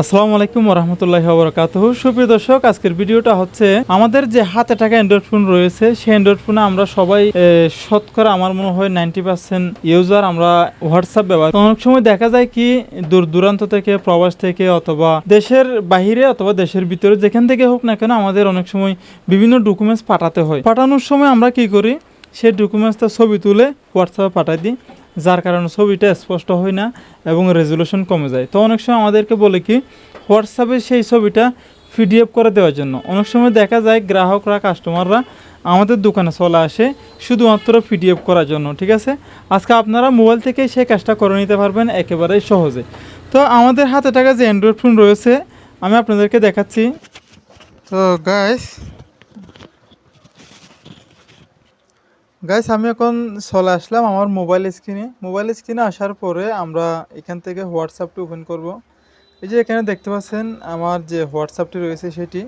আসসালামু আলাইকুম রহমতুল্লাহ বরকাত সুপ্রিয় দর্শক, আজকের ভিডিওটা হচ্ছে আমাদের যে হাতে টাকা অ্যান্ড্রয়েড ফোন রয়েছে, সেই অ্যান্ড্রয়েড ফোনে আমরা সবাই শতকরা আমার মনে হয় নাইনটি পার্সেন্ট ইউজার আমরা হোয়াটসঅ্যাপ ব্যবহার অনেক সময় দেখা যায় কি, দূর দূরান্ত থেকে, প্রবাস থেকে অথবা দেশের বাহিরে অথবা দেশের ভিতরে, যেখান থেকে হোক না কেন আমাদের অনেক সময় বিভিন্ন ডকুমেন্টস পাঠাতে হয়। পাঠানোর সময় আমরা কি করি, সেই ডকুমেন্টসটা ছবি তুলে হোয়াটসঅ্যাপে পাঠাই দিই। যার কারণে ছবিটা স্পষ্ট হয় না এবং রেজুলেশন কমে যায়। তো অনেক সময় আমাদেরকে বলে কি হোয়াটসঅ্যাপে সেই ছবিটা পিডিএফ করে দেওয়ার জন্য। অনেক সময় দেখা যায় গ্রাহকরা কাস্টমাররা আমাদের দোকানে চলে আসে শুধুমাত্র পিডিএফ করার জন্য, ঠিক আছে? আজকে আপনারা মোবাইল থেকে সেই কাজটা করে নিতে পারবেন একেবারেই সহজে। তো আমাদের হাতে টাকা যে অ্যান্ড্রয়েড ফোন রয়েছে, আমি আপনাদেরকে দেখাচ্ছি। তো গাইস গাইস আমি এখন চলে আসলাম আমার মোবাইল স্ক্রিনে মোবাইল স্ক্রিনে আসার পরে আমরা এখান থেকে হোয়াটসঅ্যাপটি ওপেন করব। এই যে এখানে দেখতে পাচ্ছেন আমার যে হোয়াটসঅ্যাপটি রয়েছে সেটি।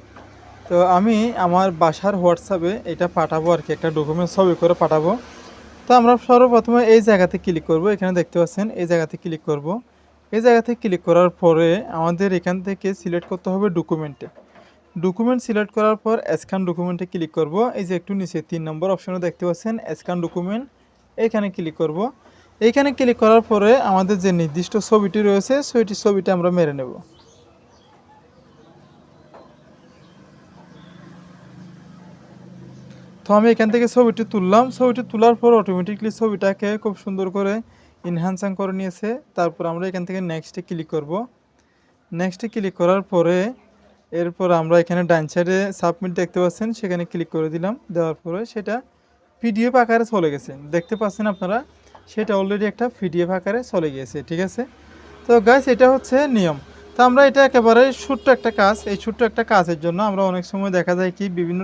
তো আমি আমার বাসার হোয়াটসঅ্যাপে এটা পাঠাবো আর কি, একটা ডকুমেন্ট ছবি করে পাঠাবো। তো আমরা সর্বপ্রথমে এই জায়গাতে ক্লিক করব। এখানে দেখতে পাচ্ছেন, এই জায়গাতে ক্লিক করব। এই জায়গাতে ক্লিক করার পরে আমাদের এখান থেকে সিলেক্ট করতে হবে ডকুমেন্টে ডকুমেন্ট সিলেক্ট করার পর স্ক্যান ডকুমেন্টে ক্লিক করব। এই যে একটু নিচে তিন নম্বর অপশনে দেখতে পাচ্ছেন স্ক্যান ডকুমেন্ট এইখানে ক্লিক করব। এইখানে ক্লিক করার পরে আমাদের যে নির্দিষ্ট ছবিটি রয়েছে সেইটি ছবিটা আমরা মেরে নেব। তো আমি এখান থেকে ছবিটি তুললাম। ছবিটি তোলার পর অটোমেটিকলি ছবিটাকে খুব সুন্দর করে ইনহ্যান্সাং করে নিয়েছে। তারপর আমরা এখান থেকে নেক্সটে ক্লিক করব। নেক্সটে ক্লিক করার পরে এরপর আমরা এখানে ডান সাইডে সাবমিট দেখতে পাচ্ছেন, সেখানে ক্লিক করে দিলাম, দেওয়ার পরে সেটা পিডিএফ আকারে চলে গেছে। দেখতে পাচ্ছেন আপনারা, সেটা অলরেডি একটা পিডিএফ আকারে চলে গিয়েছে, ঠিক আছে? তো গাছ এটা হচ্ছে নিয়ম। তো আমরা এটা একেবারে ছোট্ট একটা কাজ, এই ছোট্ট একটা কাজের জন্য আমরা অনেক সময় দেখা যায় কি বিভিন্ন